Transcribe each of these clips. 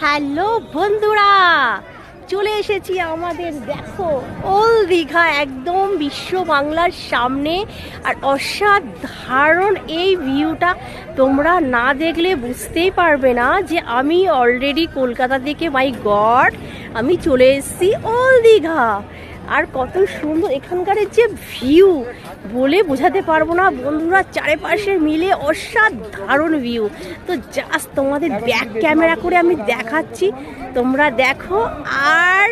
Hello বন্ধুরা, চলে এসেছি আমাদের, দেখো, ওল দীঘা একদম বিশ্ব বাংলার সামনে আর অসাধারণ এই ভিউটা তোমরা না দেখলে বুঝতেই পারবে না যে আমি অলরেডি কলকাতা থেকে মাই গড আমি চলে এসেছি ওল দীঘা। আর কত সুন্দর এখানকার যে ভিউ বলে বোঝাতে পারব না। বন্ধুরা, চারিপাশে মিলে অসাধারণ ভিউ তো জাস্ট তোমাদের ব্যাক ক্যামেরা করে আমি দেখাচ্ছি। তোমরা দেখো, আর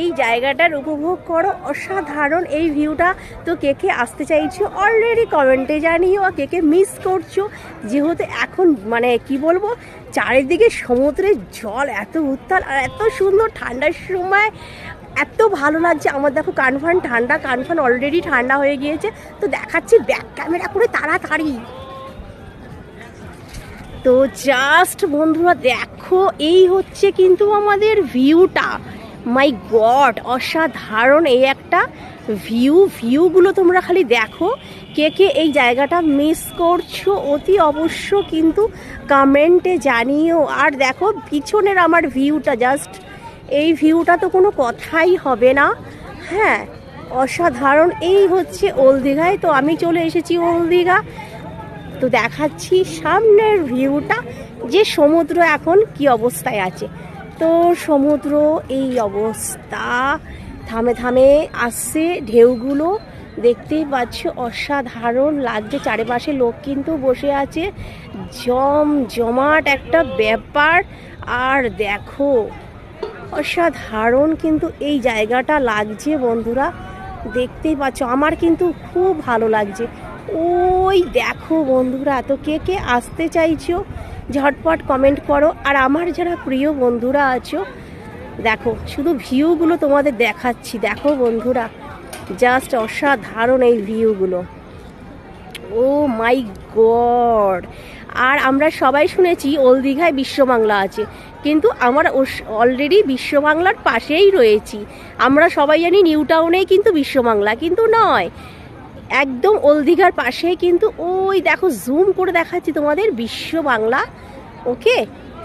এই জায়গাটার উপভোগ করো। অসাধারণ এই ভিউটা তো কে কে আসতে চাইছো অলরেডি কমেন্টে জানিও আর কে কে মিস করছ। যেহেতু এখন মানে কি বলব, চারিদিকে সমুদ্রের জল, এত উত্তাল আর এত সুন্দর ঠান্ডার সময়। এত ভালো লাগছে। আমার দেখো কানফান ঠান্ডা কানফান অলরেডি ঠান্ডা হয়ে গিয়েছে। তো দেখাচ্ছি ব্যাক ক্যামেরা করে তাড়াতাড়ি। তো জাস্ট বন্ধুরা দেখো, এই হচ্ছে কিন্তু আমাদের ভিউটা মাই গড অসাধারণ এই একটা ভিউ ভিউগুলো তোমরা খালি দেখো, কে কে এই জায়গাটা মিস করছ অতি অবশ্য কিন্তু কমেন্টে জানিও। আর দেখো, পিছনের আমার ভিউটা জাস্ট এই ভিউটা তো কোনো কথাই হবে না। হ্যাঁ অসাধারণ। এই হচ্ছে ওল দীঘায় তো আমি চলে এসেছি ওল দীঘা তো দেখাচ্ছি সামনের ভিউটা। যে সমুদ্র এখন কি অবস্থায় আছে। তো সমুদ্র এই অবস্থা। থামে থামে আসছে ঢেউগুলো। দেখতেই পাচ্ছি, অসাধারণ লাগছে। চারিপাশে লোক কিন্তু বসে আছে। জম জমাট একটা ব্যাপার। আর দেখো অসাধারণ কিন্তু এই জায়গাটা লাগছে, বন্ধুরা। দেখতেই পাচ্ছ, আমার কিন্তু খুব ভালো লাগছে। ওই দেখো বন্ধুরা, তো কে কে আসতে চাইছো, ঝটপট কমেন্ট করো। আর আমার যারা প্রিয় বন্ধুরা আছো, দেখো, শুধু ভিউগুলো তোমাদের দেখাচ্ছি। দেখো বন্ধুরা জাস্ট অসাধারণ এই ভিউগুলো ও মাই গড। আর আমরা সবাই শুনেছি ওল দীঘায় বিশ্ববাংলা আছে, কিন্তু আমার অলরেডি বিশ্ববাংলার পাশেই রয়েছি। আমরা সবাই জানি নিউ টাউনেই কিন্তু বিশ্ববাংলা কিন্তু নয়। একদম ওল দীঘার পাশেই কিন্তু ওই দেখো জুম করে দেখাচ্ছি তোমাদের, বিশ্ব বাংলা। ওকে?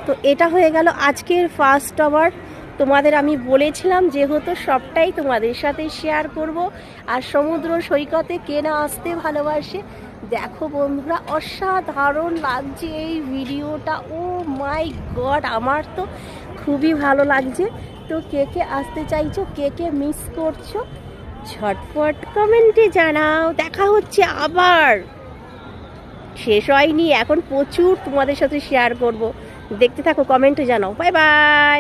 তো এটা হয়ে গেল আজকের ফার্স্ট আওয়ার তোমাদের আমি বলেছিলাম যেহেতু সবটাই তোমাদের সাথে শেয়ার করব, আর সমুদ্র সৈকতে কে না আসতে ভালোবাসে দেখো বন্ধুরা, অসাধারণ লাগছে এই ভিডিওটা। ও মাই গড, আমার তো খুবই ভালো লাগছে। তো কে কে আসতে চাইছো, কে কে মিস করছ, ঝটপট কমেন্টে জানাও। দেখা হচ্ছে আবার। শেষ হয়নি, এখন প্রচুর তোমাদের সাথে শেয়ার করব। দেখতে থাকো কমেন্টে জানাও। Bye bye